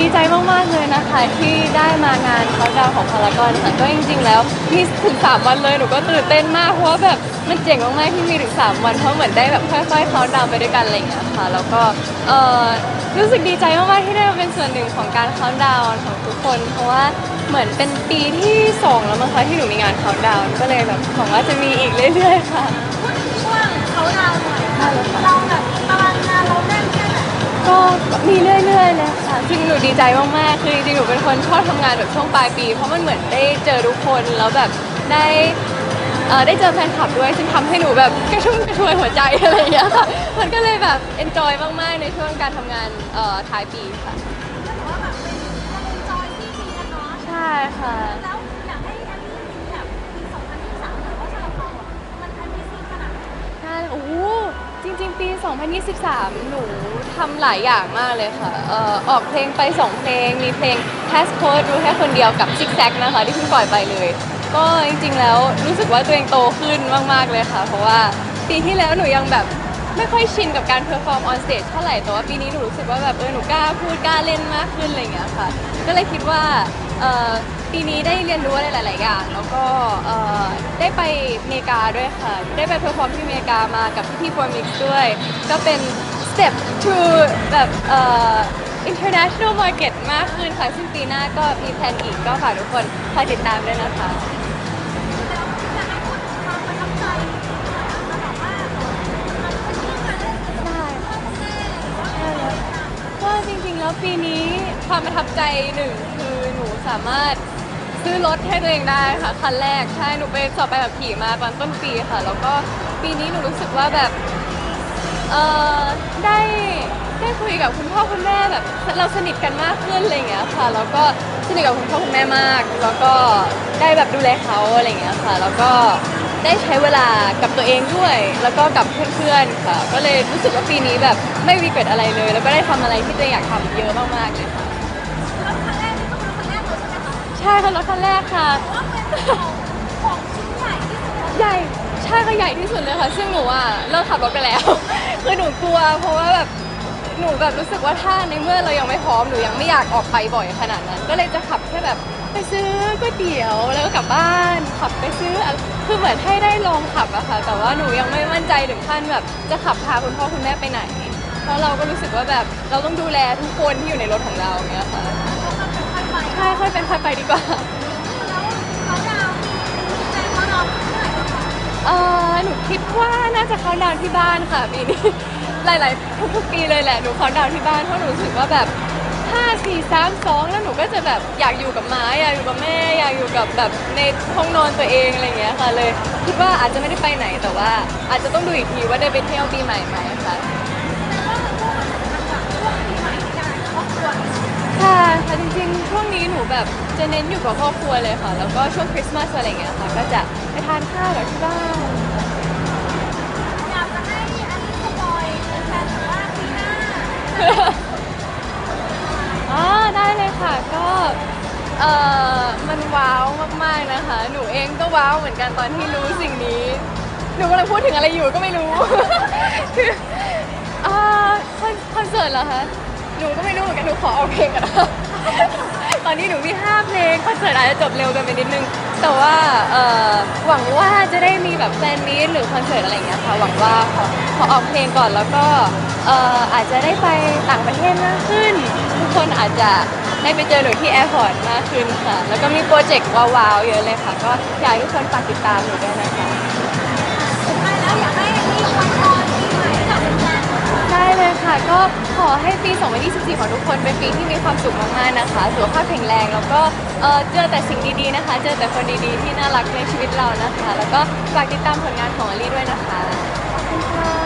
ดีใจมากๆเลยนะคะ ที่ได้มางานเขาดาวของพารากอนค่ะก็จริง ๆ แล้วมีถึง 3 วันเลยหนูก็ตื่นเต้นมากเพราะว่าแบบมันเจ๋งมากๆที่มีถึง 3 วันเพราะเหมือนได้แบบค่อยๆเขาดาวไปด้วยกันอะไรอย่างเงี้ยค่ะแล้วก็เอ่อรู้สึกดีใจมากๆที่ได้มาเป็นส่วนหนึ่งของการเขาดาวของทุกคน เพราะว่าเหมือนเป็นปีที่สองแล้วมั้งคะที่หนูมีงานเขาดาวก็เลยแบบหวังว่าจะมีอีกเรื่อยๆค่ะช่วงเขาดาวหน่อยค่ะ มีเรื่อยๆเลยค่ะจริงหนูดีใจมากๆคือจริงๆหนูเป็นคนชอบทำงานแบบช่วงปลายปี เพราะมันเหมือนได้เจอทุกคนแล้วแบบได้เอ่อได้เจอแฟนคลับด้วยซึ่งทำให้หนูแบบกระชุ่มกระชวยหัวใจ อะไรอย่างเงี้ยค่ะมันก็เลยแบบเอนจอยมากๆในช่วงการทำงานเอ่อท้ายปีค่ะก็ถือว่าแบบเป็นวันเอนจอยที่ดีกันเนาะใช่ค่ะ แล้ว 2023 หนูทำหลายอย่างมากเลยค่ะเอ่อออกเพลงไป 2 เพลง มีเพลง Passport รู้แค่คนเดียวกับ Zig Zag นะคะ ที่เพิ่งปล่อยไปเลย ก็จริงๆ แล้วรู้สึกว่าตัวเองโตขึ้นมากๆเลยค่ะ เพราะว่าปีที่แล้วหนูยังแบบไม่ค่อยชินกับการเพอร์ฟอร์มออนสเตจเท่าไหร่ แต่ว่าปีนี้หนูรู้สึกว่าแบบเออหนูกล้าพูดกล้าเล่นมากขึ้นอะไรอย่างเงี้ยค่ะ ก็เลยคิดว่าเอ่อ ปีนี้ได้เรียนรู้อะไรหลาย ๆ อย่าง แล้วก็เอ่อได้ไปอเมริกาด้วยค่ะ ได้ไปเพอร์ฟอร์มที่อเมริกามากับพี่ๆ Formix ด้วย ก็เป็น step to แบบเอ่อ international market มากขึ้นค่ะ ซึ่งปีหน้าก็มีแพลนอีกก็ฝากทุกคนคอยติดตามด้วยนะคะแล้วอยากให้พูดถึงความประทับใจหน่อยนะคะแบบว่ามันเป็นเรื่องงานเล่นกับได้พ่อแม่หรือว่าอะไรต่างก็จริงๆ แล้วปีนี้ความประทับใจหนึ่งคือหนูสามารถ ซื้อรถให้ตัวเองได้ค่ะคันแรกใช่หนูไปสอบไปแบบขี่มาตอนต้นปีค่ะ แล้วก็ปีนี้หนูรู้สึกว่าแบบเออได้ได้คุยกับคุณพ่อคุณแม่แบบเราสนิทกันมากขึ้นอะไรอย่างเงี้ยค่ะ แล้วก็สนิทกับคุณพ่อคุณแม่มาก แล้วก็ได้แบบดูแลเขาอะไรอย่างเงี้ยค่ะ แล้วก็ได้ใช้เวลากับตัวเองด้วย แล้วก็กับเพื่อนๆค่ะ ก็เลยรู้สึกว่าปีนี้แบบไม่วีเกิดอะไรเลย แล้วก็ได้ทำอะไรที่ตัวเองอยากทำเยอะมากๆเลยค่ะ ใช่ค่ะรถคันแรกค่ะว่าเป็นของของชิ้นใหญ่ที่สุดใหญ่ใช่ค่ะใหญ่ที่สุดเลยค่ะ ซึ่งหนูอะเลิกขับรถไปแล้ว คือหนูกลัว เพราะว่าแบบหนูแบบรู้สึกว่าถ้าในเมื่อเรายังไม่พร้อมหนูยังไม่อยากออกไปบ่อยขนาดนั้น ก็เลยจะขับแค่แบบไปซื้อก๋วยเตี๋ยวแล้วก็กลับบ้าน ขับไปซื้ออะไรคือเหมือนให้ได้ลองขับอะค่ะ แต่ว่าหนูยังไม่มั่นใจถึงขั้นแบบจะขับพาคุณพ่อคุณแม่ไปไหน เพราะเราก็รู้สึกว่าแบบเราต้องดูแลทุกคนที่อยู่ในรถของเราอย่างเงี้ยค่ะค่อยๆไปใช่ ค่อยเป็นค่อยไปดีกว่าแล้วเขาดาวน์ใจเขาดาวน์เมื่อไหร่อะคะเออหนูคิดว่าน่าจะเขาน์ดาวน์ที่บ้านค่ะปีนี้ หลายๆทุกๆปีเลยแหละหนูเขาน์ดาวน์ที่บ้านเพราะหนูรู้สึกว่าแบบ5 4 3 2 แล้วหนูก็จะแบบอยากอยู่กับม้าอยากอยู่กับแม่อยากอยู่กับแบบในห้องนอนตัวเองอะไรอย่างเงี้ยค่ะเลย คิดว่าอาจจะไม่ได้ไปไหนแต่ว่าอาจจะต้องดูอีกทีว่าได้ไปเที่ยวปีใหม่ไหมค่ะ แบบจะเน้นอยู่กับครอบครัวเลยค่ะ แล้วก็ช่วงคริสต์มาสอะไรอย่างเงี้ยค่ะ ก็จะไปทานข้าวกับที่บ้านอยากจะให้อันนี้สปอยแฟนๆว่าปีหน้าอ๋อได้เลยค่ะก็เออมันว้าวมากๆนะคะ หนูเองก็ว้าวเหมือนกันตอนที่รู้สิ่งนี้ หนูกำลังพูดถึงอะไรอยู่ก็ไม่รู้ คือเอ่อคอนคอนเสิร์ตเหรอคะ หนูก็ไม่รู้เหมือนกัน หนูขอเอาเพลงก่อนนะคะ ตอนนี้หนูมี 5 เพลงคอนเสิร์ตอาจจะจบเร็วเกินไปนิดนึง แต่ว่าเอ่อหวังว่าจะได้มีแบบแฟนมีตหรือคอนเสิร์ตอะไรอย่างเงี้ยค่ะ หวังว่าขอขอออกเพลงก่อนแล้วก็เอ่ออาจจะได้ไปต่างประเทศมากขึ้น ทุกคนอาจจะได้ไปเจอหนูที่แอร์พอร์ตมากขึ้นค่ะ แล้วก็มีโปรเจกต์ว้าวๆเยอะเลยค่ะ ก็อยากให้ทุกคนฝากติดตามหนูด้วยนะคะสุดท้ายแล้วอยากให้อันนี้อวยพรปีใหม่ให้กับแฟนๆได้เลยค่ะ ก็ขอให้ปี 2024ของทุก คนเป็นปีที่มีความสุขมากๆนะคะสุขภาพแข็งแรงแล้วก็เอ่อเจอแต่สิ่งดีๆนะคะ เจอแต่คนดีๆที่น่ารักในชีวิตเรานะคะ แล้วก็ฝากติดตามผลงานของอลี่ด้วยนะคะขอบคุณค่ะ